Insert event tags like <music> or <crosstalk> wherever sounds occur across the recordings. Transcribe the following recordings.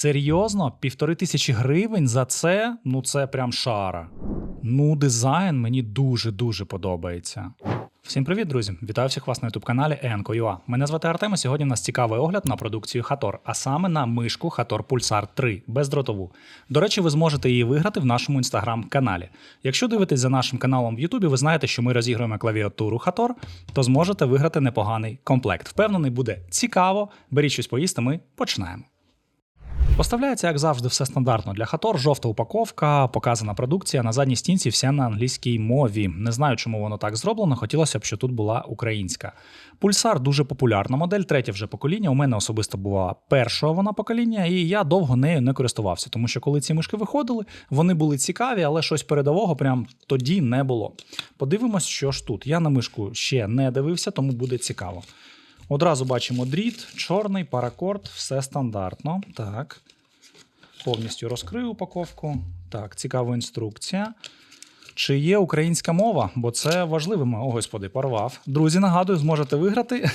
Серйозно, півтори тисячі гривень за це? Ну це прям шара. Ну, дизайн мені дуже-дуже подобається. Всім привіт, друзі! Вітаю всіх вас на youtube каналі Enco.ua. Мене звати Артем, і сьогодні у нас цікавий огляд на продукцію Хатор, а саме на мишку Хатор Pulsar 3 бездротову. До речі, ви зможете її виграти в нашому інстаграм-каналі. Якщо дивитесь за нашим каналом в Ютубі, ви знаєте, що ми розігруємо клавіатуру Хатор, то зможете виграти непоганий комплект. Впевнений, буде цікаво. Беріть щось поїсти, ми починаємо. Поставляється, як завжди, все стандартно для Хатор. Жовта упаковка, показана продукція. На задній стінці вся на англійській мові. Не знаю, чому воно так зроблено. Хотілося б, щоб тут була українська. Пульсар дуже популярна модель, третє вже покоління. У мене особисто була першого вона покоління, і я довго нею не користувався, тому що коли ці мишки виходили, вони були цікаві, але щось передового прям тоді не було. Подивимось, що ж тут. Я на мишку ще не дивився, тому буде цікаво. Одразу бачимо дріт, чорний, паракорд, все стандартно. Так. Повністю розкрию упаковку. Так, цікава інструкція. Чи є українська мова? Бо це важливо. О, господи, порвав. Друзі, нагадую, зможете виграти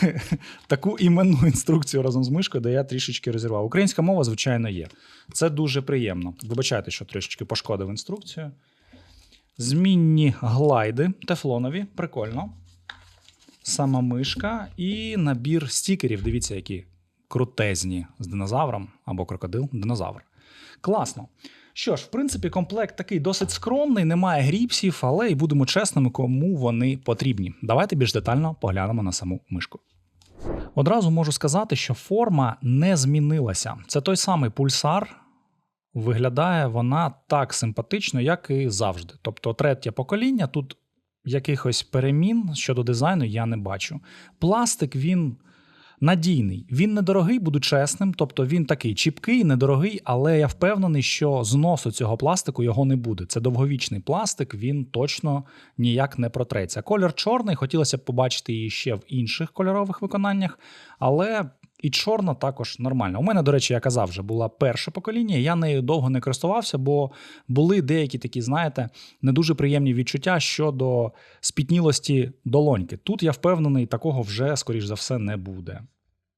<laughs> таку іменну інструкцію разом з мишкою, де я трішечки розірвав. Українська мова, звичайно, є. Це дуже приємно. Вибачайте, що трішечки пошкодив інструкцію. Змінні глайди тефлонові, прикольно. Сама мишка і набір стікерів. Дивіться, які крутезні з динозавром або крокодил динозавр. Класно. Що ж, в принципі, комплект такий досить скромний, немає гріпсів, але і будемо чесними, кому вони потрібні. Давайте більш детально поглянемо на саму мишку. Одразу можу сказати, що форма не змінилася. Це той самий пульсар. Виглядає вона так симпатично, як і завжди. Тобто, третє покоління тут якихось перемін щодо дизайну я не бачу. Пластик він надійний. Він недорогий, буду чесним. Тобто він такий чіпкий, недорогий, але я впевнений, що зносу цього пластику його не буде. Це довговічний пластик, він точно ніяк не протреться. Колір чорний, хотілося б побачити її ще в інших кольорових виконаннях, але. І чорна також нормально. У мене, до речі, я казав, вже була перше покоління. Я нею довго не користувався, бо були деякі такі, знаєте, не дуже приємні відчуття щодо спітнілості долоньки. Тут я впевнений, такого вже, скоріш за все, не буде.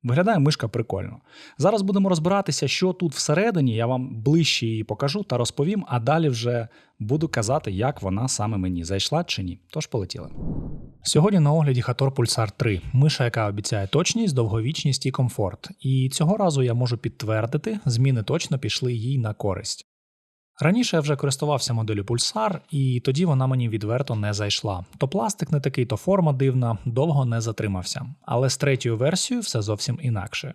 Виглядає мишка прикольно. Зараз будемо розбиратися, що тут всередині. Я вам ближче її покажу та розповім, а далі вже буду казати, як вона саме мені зайшла чи ні. Тож полетіли. Сьогодні на огляді Hator Pulsar 3, миша, яка обіцяє точність, довговічність і комфорт. І цього разу я можу підтвердити, зміни точно пішли їй на користь. Раніше я вже користувався моделлю Pulsar, і тоді вона мені відверто не зайшла. То пластик не такий, то форма дивна, довго не затримався. Але з третьою версією все зовсім інакше.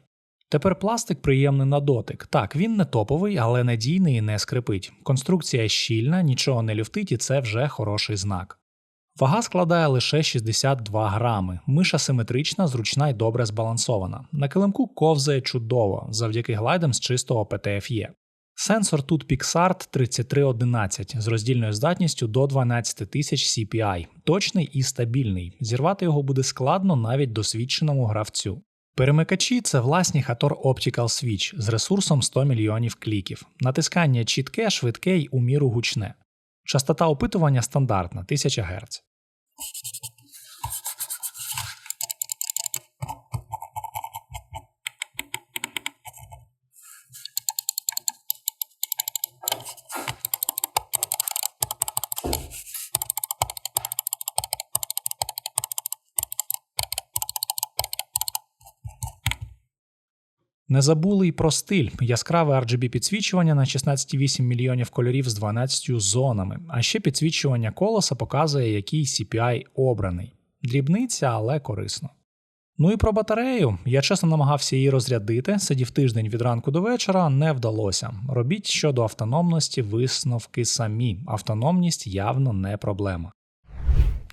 Тепер пластик приємний на дотик. Так, він не топовий, але надійний і не скрипить. Конструкція щільна, нічого не люфтить, і це вже хороший знак. Вага складає лише 62 грами. Миша симетрична, зручна і добре збалансована. На килимку ковзає чудово, завдяки глайдам з чистого PTFE. Сенсор тут PixArt 3311 з роздільною здатністю до 12 тисяч CPI, точний і стабільний. Зірвати його буде складно навіть досвідченому гравцю. Перемикачі це власні Hator Optical Switch з ресурсом 100 мільйонів кліків. Натискання чітке, швидке й у міру гучне. Частота опитування стандартна 1000 Гц. Не забули й про стиль. Яскраве RGB підсвічування на 16,8 мільйонів кольорів з 12 зонами, а ще підсвічування колеса показує, який CPI обраний. Дрібниця, але корисно. Ну і про батарею. Я чесно намагався її розрядити, сидів тиждень від ранку до вечора, не вдалося. Робіть щодо автономності висновки самі. Автономність явно не проблема.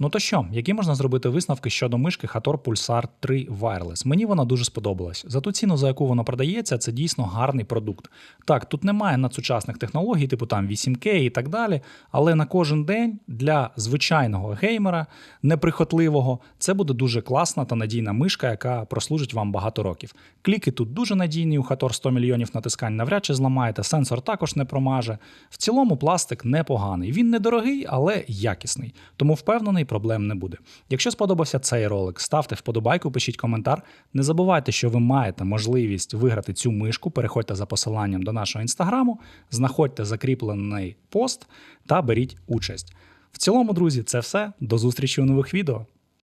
Ну то що, які можна зробити висновки щодо мишки Hator Pulsar 3 Wireless? Мені вона дуже сподобалась. За ту ціну, за яку вона продається, це дійсно гарний продукт. Так, тут немає надсучасних технологій, типу там 8К і так далі, але на кожен день для звичайного геймера, неприхотливого, це буде дуже класна та надійна мишка, яка прослужить вам багато років. Кліки тут дуже надійні, у Hator 100 мільйонів натискань навряд чи зламаєте, сенсор також не промаже. В цілому пластик непоганий. Він недорогий, але якісний. Тому впевнений, проблем не буде. Якщо сподобався цей ролик, ставте вподобайку, пишіть коментар. Не забувайте, що ви маєте можливість виграти цю мишку. Переходьте за посиланням до нашого інстаграму, знаходьте закріплений пост та беріть участь. В цілому, друзі, це все. До зустрічі у нових відео.